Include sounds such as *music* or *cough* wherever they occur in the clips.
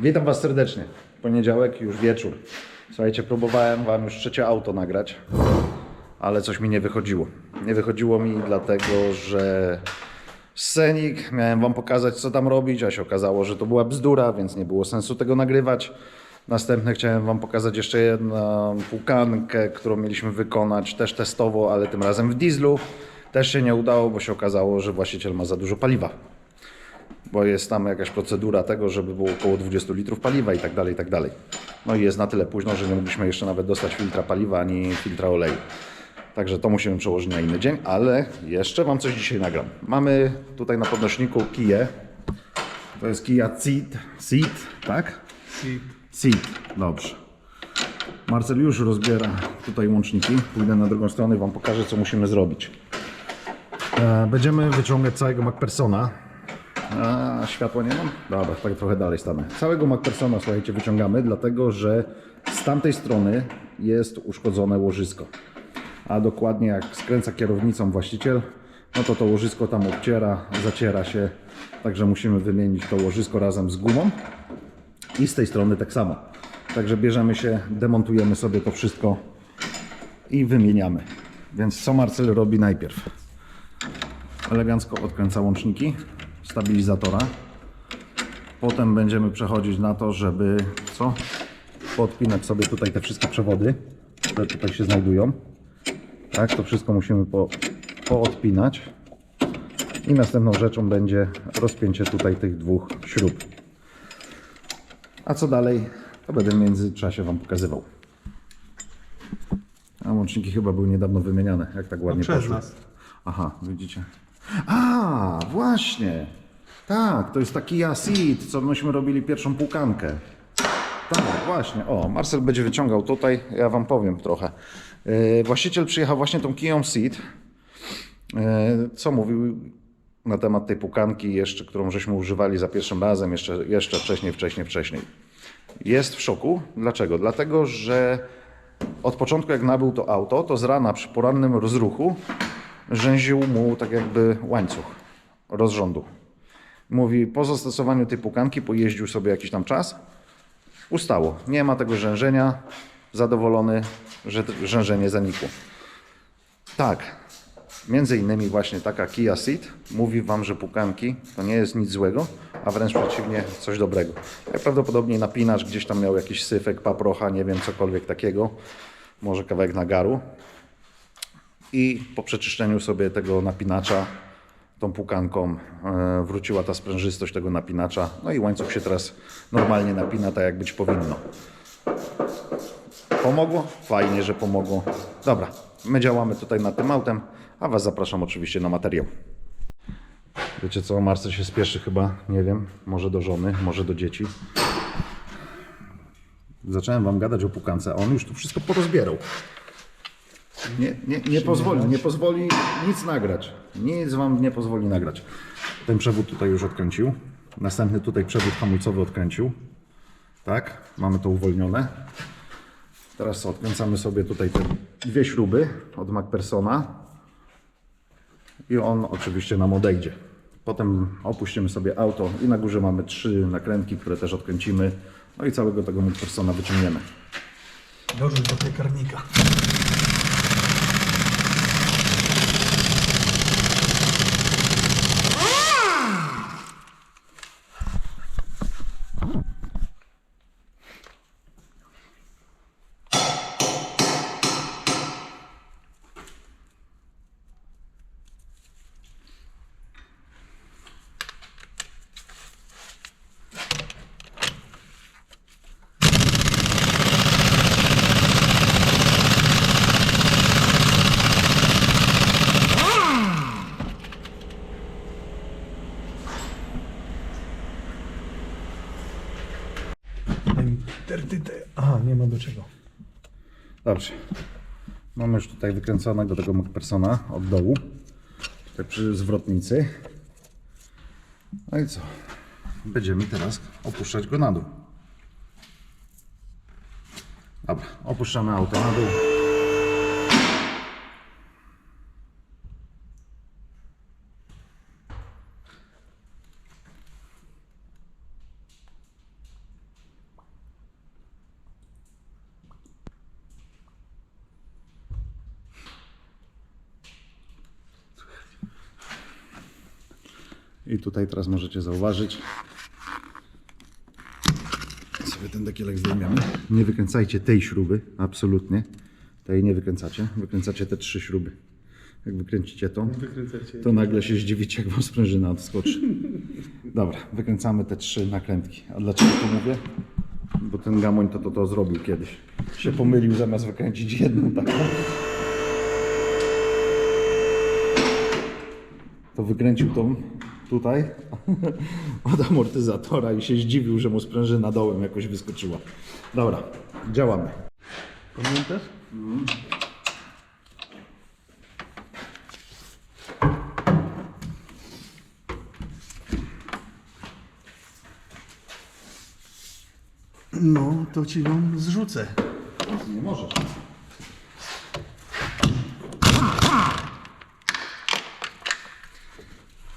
Witam Was serdecznie. Poniedziałek, już wieczór. Słuchajcie, próbowałem Wam już trzecie auto nagrać, ale coś mi nie wychodziło. Nie wychodziło mi dlatego, że scenik, miałem Wam pokazać, co tam robić, a się okazało, że to była bzdura, więc nie było sensu tego nagrywać. Następnie chciałem Wam pokazać jeszcze jedną pukankę, którą mieliśmy wykonać też testowo, ale tym razem w dieslu. Też się nie udało, bo się okazało, że właściciel ma za dużo paliwa bo jest tam jakaś procedura tego, żeby było około 20 litrów paliwa i tak dalej, i tak dalej. No i jest na tyle późno, że nie mogliśmy jeszcze nawet dostać filtra paliwa ani filtra oleju. Także to musimy przełożyć na inny dzień, ale jeszcze Wam coś dzisiaj nagram. Mamy tutaj na podnośniku Kiję. To jest Kia Ceed, Ceed tak? Ceed, dobrze. Marcel już rozbiera tutaj łączniki. Pójdę na drugą stronę i Wam pokażę, co musimy zrobić. E, Będziemy wyciągać całego MacPersona. A, światła nie mam? Dobra, tak trochę dalej stanę. Całego MacPersona, słuchajcie, wyciągamy, dlatego że z tamtej strony jest uszkodzone łożysko. A dokładnie jak skręca kierownicą właściciel, no to to łożysko tam obciera, zaciera się, także musimy wymienić to łożysko razem z gumą. I z tej strony tak samo. Także bierzemy się, demontujemy sobie to wszystko i wymieniamy. Więc co Marcel robi najpierw? Elegancko odkręca łączniki stabilizatora. Potem będziemy przechodzić na to, żeby co? Podpinać sobie tutaj te wszystkie przewody, które tutaj się znajdują. Tak, to wszystko musimy po, poodpinać. I następną rzeczą będzie rozpięcie tutaj tych dwóch śrub. A co dalej, to będę w międzyczasie Wam pokazywał. A łączniki chyba były niedawno wymieniane, jak tak ładnie przez poszły. nas. Aha, widzicie. A, właśnie. Tak, to jest taki Yasid, co myśmy robili pierwszą pukankę. Tak, właśnie. O, Marcel będzie wyciągał tutaj, ja wam powiem trochę. Yy, właściciel przyjechał właśnie tą Kiją Seed. Yy, co mówił na temat tej pukanki jeszcze, którą żeśmy używali za pierwszym razem, jeszcze, jeszcze wcześniej, wcześniej, wcześniej. Jest w szoku. Dlaczego? Dlatego, że od początku jak nabył to auto, to z rana przy porannym rozruchu rzęził mu tak jakby łańcuch rozrządu. Mówi, po zastosowaniu tej pukanki pojeździł sobie jakiś tam czas, ustało. Nie ma tego rzężenia, zadowolony, że rzężenie zanikło. Tak, między innymi właśnie taka Kia Ceed mówi Wam, że pukanki to nie jest nic złego, a wręcz przeciwnie, coś dobrego. Najprawdopodobniej napinacz gdzieś tam miał jakiś syfek, paprocha, nie wiem, cokolwiek takiego, może kawałek nagaru i po przeczyszczeniu sobie tego napinacza tą pukanką e, wróciła ta sprężystość tego napinacza, no i łańcuch się teraz normalnie napina tak jak być powinno. Pomogło? Fajnie, że pomogło. Dobra, my działamy tutaj nad tym autem, a Was zapraszam oczywiście na materiał. Wiecie co, Marcel się spieszy chyba, nie wiem, może do żony, może do dzieci. Zacząłem Wam gadać o pukance, a on już tu wszystko porozbierał. Nie, nie, nie pozwoli, nie pozwoli nic nagrać. Nic Wam nie pozwoli nagrać. Ten przewód tutaj już odkręcił. Następny tutaj przewód hamulcowy odkręcił. Tak, mamy to uwolnione. Teraz odkręcamy sobie tutaj te dwie śruby od MacPersona i on oczywiście nam odejdzie. Potem opuścimy sobie auto i na górze mamy trzy nakrętki, które też odkręcimy. No i całego tego MacPersona wyciągniemy. Dorzuć do piekarnika. Tertyte. Aha, nie ma do czego. Dobrze. Mamy już tutaj wykręconego tego MacPersona od dołu. Tutaj przy zwrotnicy. No i co? Będziemy teraz opuszczać go na dół. Dobra, opuszczamy auto na dół. I tutaj teraz możecie zauważyć, sobie ten dekielek zdejmiemy. Nie wykręcajcie tej śruby, absolutnie. Tej nie wykręcacie. Wykręcacie te trzy śruby. Jak wykręcicie tą, to nagle się zdziwicie, jak wam sprężyna odskoczy. Dobra, wykręcamy te trzy nakrętki. A dlaczego to mówię? Bo ten gamoń to to, to zrobił kiedyś. Się pomylił zamiast wykręcić jedną taką. To wykręcił tą tutaj *laughs* od amortyzatora i się zdziwił, że mu sprężyna dołem jakoś wyskoczyła. Dobra, działamy. Pamiętasz? No, to ci ją zrzucę. Nie możesz.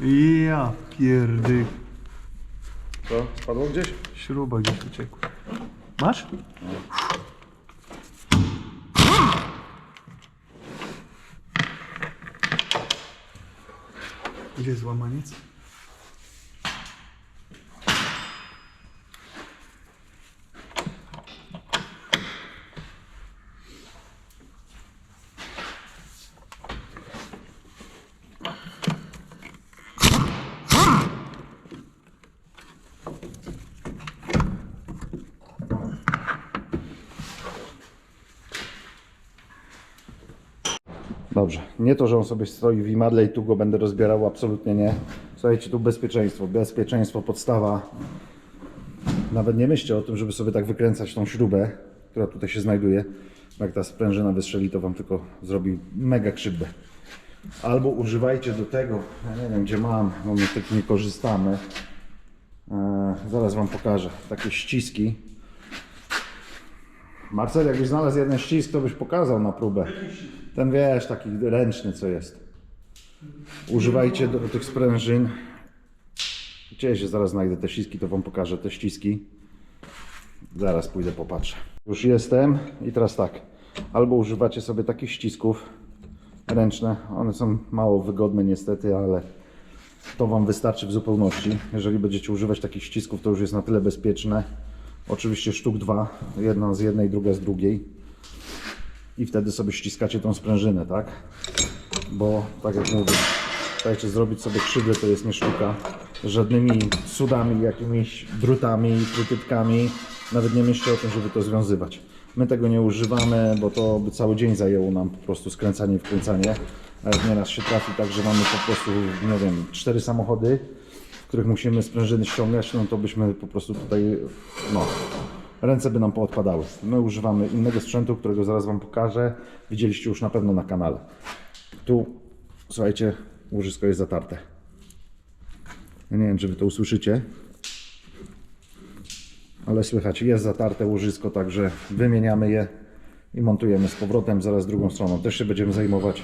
Ja pierdy. To spadło gdzieś? Śruba gdzieś uciekła. Masz? Gdzie jest łamaniec? Dobrze. Nie to, że on sobie stoi w imadle i tu go będę rozbierał, absolutnie nie. Słuchajcie, tu bezpieczeństwo. Bezpieczeństwo, podstawa. Nawet nie myślcie o tym, żeby sobie tak wykręcać tą śrubę, która tutaj się znajduje. Jak ta sprężyna wystrzeli, to wam tylko zrobi mega krzywdę. Albo używajcie do tego, ja nie wiem gdzie mam, bo my tak nie korzystamy. Eee, zaraz wam pokażę. Takie ściski. Marcel, jakbyś znalazł jeden ścisk, to byś pokazał na próbę. Ten wiesz, taki ręczny co jest. Używajcie do tych sprężyn. Gdzie się zaraz znajdę te ściski, to wam pokażę te ściski. Zaraz pójdę popatrzę. Już jestem i teraz tak. Albo używacie sobie takich ścisków ręczne. One są mało wygodne niestety, ale to wam wystarczy w zupełności. Jeżeli będziecie używać takich ścisków, to już jest na tyle bezpieczne. Oczywiście sztuk dwa, jedna z jednej, druga z drugiej. I wtedy sobie ściskacie tą sprężynę, tak? Bo tak jak mówię, dajcie zrobić sobie krzywdę, to jest nie sztuka. Żadnymi cudami, jakimiś drutami, trytytkami. Nawet nie myślcie o tym, żeby to związywać. My tego nie używamy, bo to by cały dzień zajęło nam po prostu skręcanie i wkręcanie. A jak nieraz się trafi tak, że mamy po prostu, nie wiem, cztery samochody, których musimy sprężyny ściągać, no to byśmy po prostu tutaj, no, ręce by nam poodpadały. My używamy innego sprzętu, którego zaraz Wam pokażę. Widzieliście już na pewno na kanale. Tu, słuchajcie, łożysko jest zatarte. Ja nie wiem, czy Wy to usłyszycie, ale słychać, jest zatarte łożysko, także wymieniamy je i montujemy z powrotem, zaraz drugą stroną. Też się będziemy zajmować.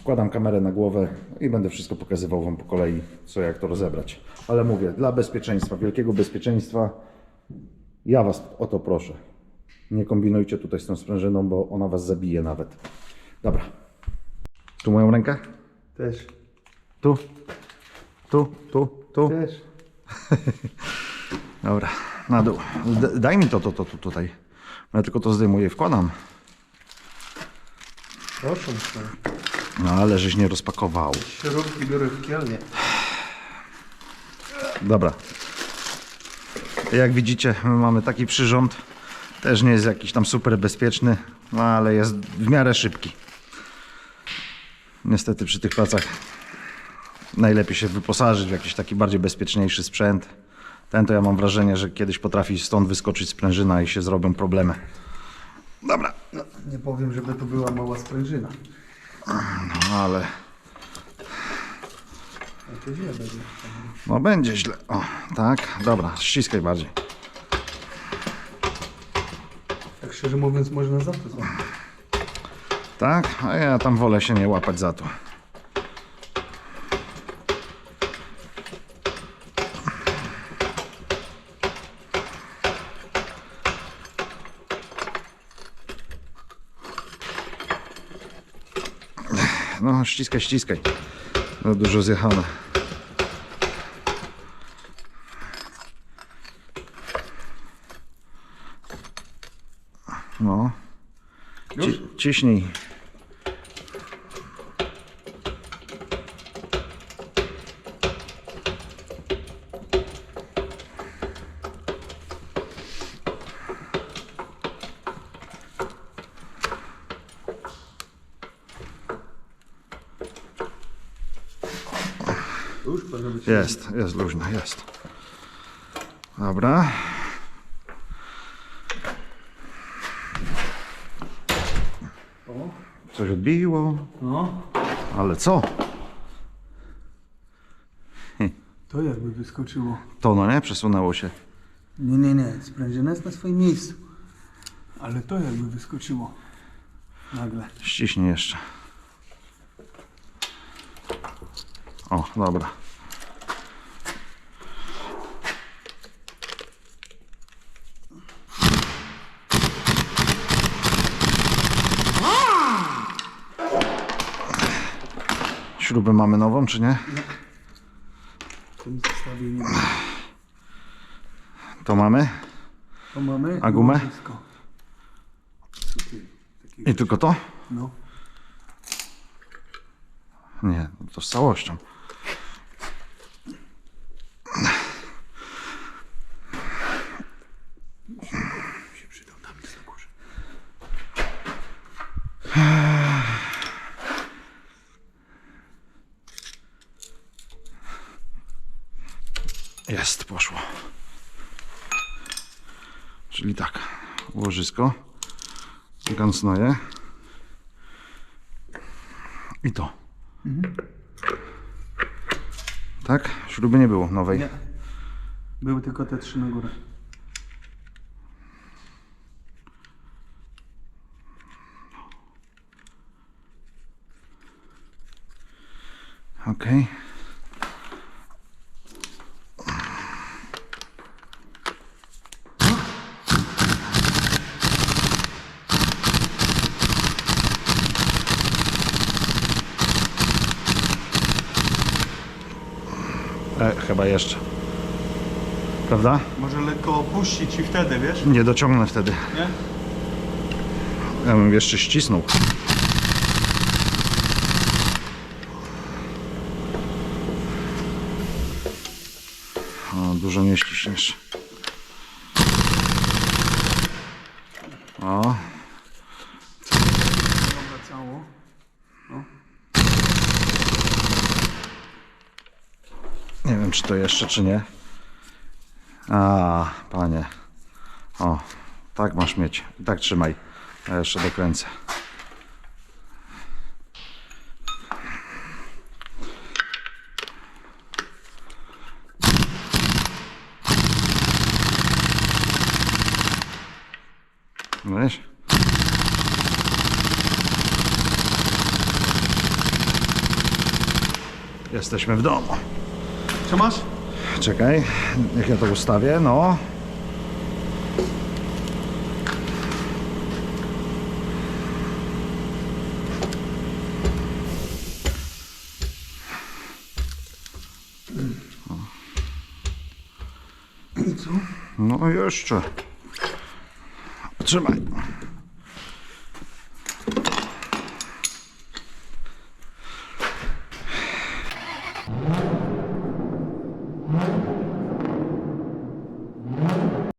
Wkładam kamerę na głowę i będę wszystko pokazywał Wam po kolei, co jak to rozebrać. Ale mówię, dla bezpieczeństwa, wielkiego bezpieczeństwa, ja Was o to proszę. Nie kombinujcie tutaj z tą sprężyną, bo ona Was zabije nawet. Dobra. Tu moją rękę? Też. Tu? Tu? Tu? Tu? Też. *laughs* Dobra, na dół. D- daj mi to, to, to, to tutaj. Ja tylko to zdejmuję i wkładam. Proszę. No ale żeś nie rozpakował. Śrubki biorę w kielnie. Dobra. Jak widzicie, my mamy taki przyrząd. Też nie jest jakiś tam super bezpieczny, no ale jest w miarę szybki. Niestety przy tych pracach najlepiej się wyposażyć w jakiś taki bardziej bezpieczniejszy sprzęt. Ten to ja mam wrażenie, że kiedyś potrafi stąd wyskoczyć sprężyna i się zrobią problemy. Dobra, No, nie powiem, żeby to była mała sprężyna. No ale to źle będzie. no będzie źle. O, tak, dobra, ściskaj bardziej. Tak szczerze mówiąc, można za to złapać. Tak, a ja tam wolę się nie łapać za to. ściskaj, ściskaj. No dużo zjechane. No. Ci, ciśnij. Powinno być. Jest, jest luźno, jest. Dobra. O, Coś odbiło, no. ale co? To jakby wyskoczyło. To no nie, przesunęło się. Nie, nie, nie. Sprężyna jest na swoim miejscu. Ale to jakby wyskoczyło. Nagle. Ściśnij jeszcze. O, dobra. Śrubę mamy nową, czy nie? To mamy. To mamy. A gumę? I tylko to? No. Nie, to z całością. się przydał tam jest na górze. Jest, poszło. Czyli tak, łożysko, gansnoje i to. Tak? Śruby nie było nowej. Nie. Były tylko te trzy na górę. Okej. E, chyba jeszcze. Prawda? Może lekko opuścić i wtedy, wiesz? Nie dociągnę wtedy. Nie? Ja bym jeszcze ścisnął. O, dużo nie ściśniesz. O, Obracało. nie czy to jeszcze, czy nie. A, panie. O, tak masz mieć. I tak trzymaj. Jeszcze dokręcę. No Wiesz? Jesteśmy w domu. Co masz? Czekaj, niech ja to ustawię, no. No jeszcze. Trzymaj.